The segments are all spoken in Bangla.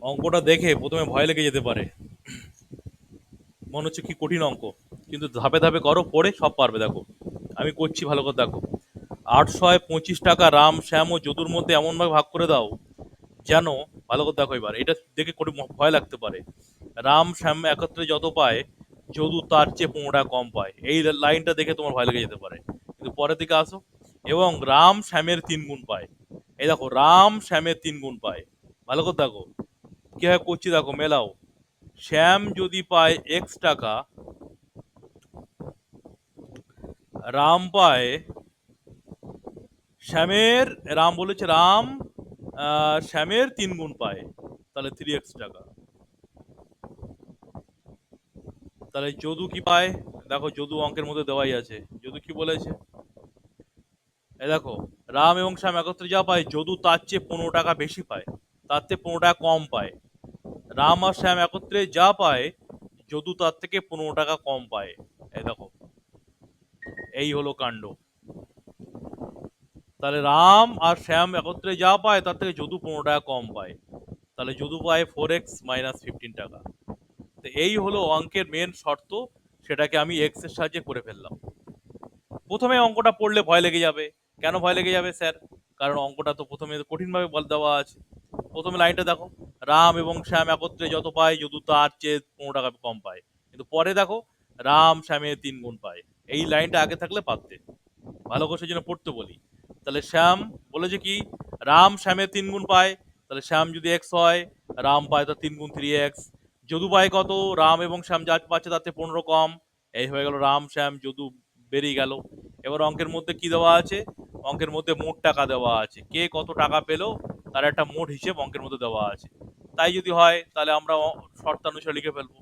অঙ্কটা দেখে প্রথমে ভয় লেগে যেতে পারে। মনে হচ্ছে কি কঠিন অঙ্ক। কিন্তু ধাপে ধাপে করো, পড়ে সব পারবে, দেখো। আমি করছি ভালো করে, দেখো। আটশোয় পঁচিশ টাকা রাম, শ্যাম ও যদুর মধ্যে এমনভাবে ভাগ করে দাও যেন, ভালো করে দেখো এবার, এটা দেখে করে ভয় লাগতে পারে। রাম, শ্যাম একত্রে যত পায়, যদু তার চেয়ে পনেরো কম পায়। এই লাইনটা দেখে তোমার ভয় লেগে যেতে পারে। কিন্তু পরের দিকে আসো। এবং রাম, শ্যামের তিন গুণ পায়। এই দেখো, রাম, শ্যামের তিন গুণ পায়। ভালো করে দেখো। কীভাবে করছি দেখো মেলাও শ্যাম যদি পায় এক্স টাকা রাম পায় শ্যামের রাম বলেছে রাম শ্যামের তিন গুণ পায় তাহলে থ্রি এক্স টাকা তাহলে যদু কি পায় দেখো যদু অঙ্কের মধ্যে দেওয়াই আছে যদু কি বলেছে এই দেখো রাম এবং শ্যাম একত্রে যা পায় যদু তার চেয়ে পনেরো টাকা বেশি পায় তার চেয়ে পনেরো টাকা কম পায় রাম আর শ্যাম একত্রে যা পায়, যদু তার থেকে পনেরো টাকা কম পায়। এই দেখো। এই হলো কাণ্ড। তাহলে রাম আর শ্যাম একত্রে যা পায়, তার থেকে যদু পনেরো টাকা কম পায়। তাহলে যদু পায় ফোর এক্স মাইনাস ফিফটিন টাকা। তো এই হলো অঙ্কের মেন শর্ত, সেটাকে আমি এক্সের সাহায্যে করে ফেললাম। প্রথমে অঙ্কটা পড়লে ভয় লেগে যাবে। কেন ভয় লেগে যাবে, স্যার? কারণ অঙ্কটা তো প্রথমে কঠিনভাবে বল দেওয়া আছে। প্রথমে লাইনটা দেখো। রাম এবং শ্যাম একত্রে যত পায় যদু তার চেয়ে পনেরো টাকা কম পায়। কিন্তু পরে দেখো, রাম, শ্যামের তিন গুণ পায়। এই লাইনটা আগে থাকলে পারতে। ভালো করে সেজন্য পড়তে বলি। তাহলে শ্যাম বলেছে কি, রাম, শ্যামের তিন গুণ পায়, তাহলে শ্যাম যদি এক্স হয়, রাম পায় তার তিন গুণ থ্রি এক্স যদু পায় কত, রাম এবং শ্যাম যা পাচ্ছে তাতে পনেরো কম। এই হয়ে গেল রাম, শ্যাম, যদু বেরিয়ে গেল। এবার অঙ্কের মধ্যে কি দেওয়া আছে? অঙ্কের মধ্যে মোট টাকা দেওয়া আছে। কে কত টাকা পেল, তার একটা মোট হিসেব অঙ্কের মধ্যে দেওয়া আছে। তাই যদি হয়, তাহলে আমরা শর্তানুসারে লিখে ফেলব।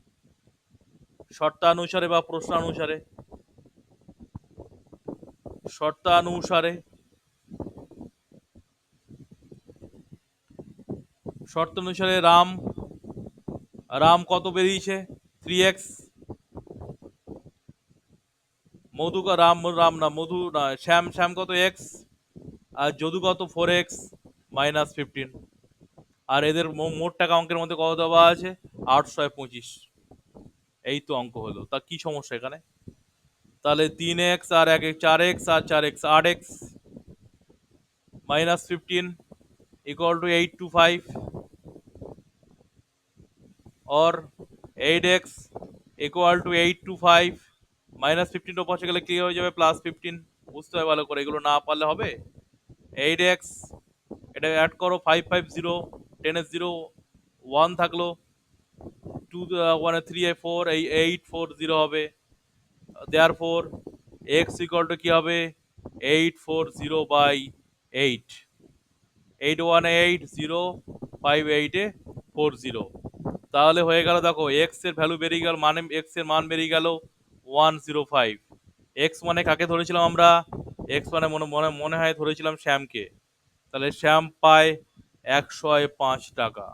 শর্তানুসারে বা প্রশ্নানুসারে। শর্তানুসারে। শর্ত অনুসারে রাম রাম কত বেরিয়েছে? থ্রি এক্স মধু রাম রাম না, মধু না, শ্যাম শ্যাম কত এক্স আর যদু কত ফোর এক্স মাইনাস ফিফটিন আর এদের মোট টাকা অঙ্কের মধ্যে কত দেওয়া আছে? আটশো পঁচিশ। এই তো অঙ্ক হলো। তা কি সমস্যা এখানে? তাহলে তিন এক্স আর এক চার এক্স আর চার এক্স, আট x. Minus fifteen equal to eight to five or or 8x equal to 8 to 5 minus fifteen পাশে গেলে কি হয়ে যাবে প্লাস ফিফটিন বুঝতে হবে ভালো করে, এগুলো না পারলে হবে। এইট এক্স, এটা অ্যাড করো ফাইভ ফাইভ জিরো টেন এস জিরো ওয়ান থাকল টু ওয়ানে থ্রি এ ফোর এই এইট ফোর জিরো হবে। There four x equal to কী হবে? Eight four zero by eight eight one eight zero five এইটে ফোর জিরো তাহলে হয়ে গেল, দেখো এক্সের ভ্যালু বেরিয়ে গেল মানে এক্সের মান বেরিয়ে গেল ওয়ান জিরো ফাইভ এক্স মানে কাকে ধরেছিলাম আমরা? এক্স মানে মনে মনে মনে হয় ধরেছিলাম শ্যামকে তাহলে শ্যাম পায় একশো পাঁচ টাকা।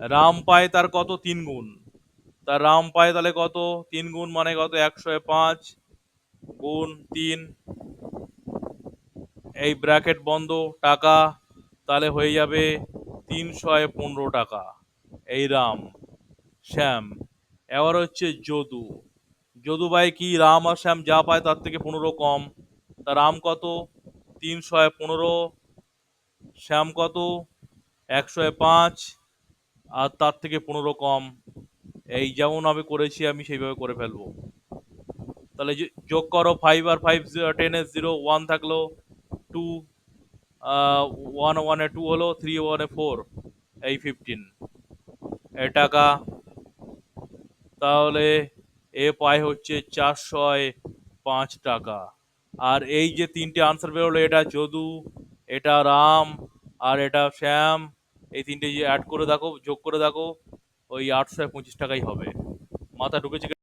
রাম পায় তার কত? তিন গুণ। তার রাম পায় তাহলে কত? তিন গুণ মানে কত? একশো পাঁচ গুণ তিন। এই ব্র্যাকেট বন্ধ, টাকা তাহলে হয়ে যাবে তিনশো পনেরো টাকা। এই রাম, শ্যাম। এবার হচ্ছে যদু। যদু ভাই কি রাম আর শ্যাম যা পায় তার থেকে পনেরো কম? তা রাম কত? তিনশো পনেরো শ্যাম কত? একশো পাঁচ। আর তার থেকে পনেরো কম। এই যেমন আমি করেছি, আমি সেইভাবে করে ফেলব। তাহলে যোগ করো ফাইভ আর ফাইভ টেন জিরো ওয়ান থাকল। টু ওয়ান ওয়ানে টু হলো থ্রি ওয়ানে ফোর এই ফিফটিন এ টাকা। তাহলে এ পায় হচ্ছে চারশো পাঁচ টাকা। আর এই যে তিনটে আনসার বেরোলো, এটা যদু। এটা রাম আর এটা শ্যাম, এই তিনটে অ্যাড করে দেখো, যোগ করে দেখো, ওই আটশো পঁচিশ টাকাই হবে। মাথা ঢুকেছে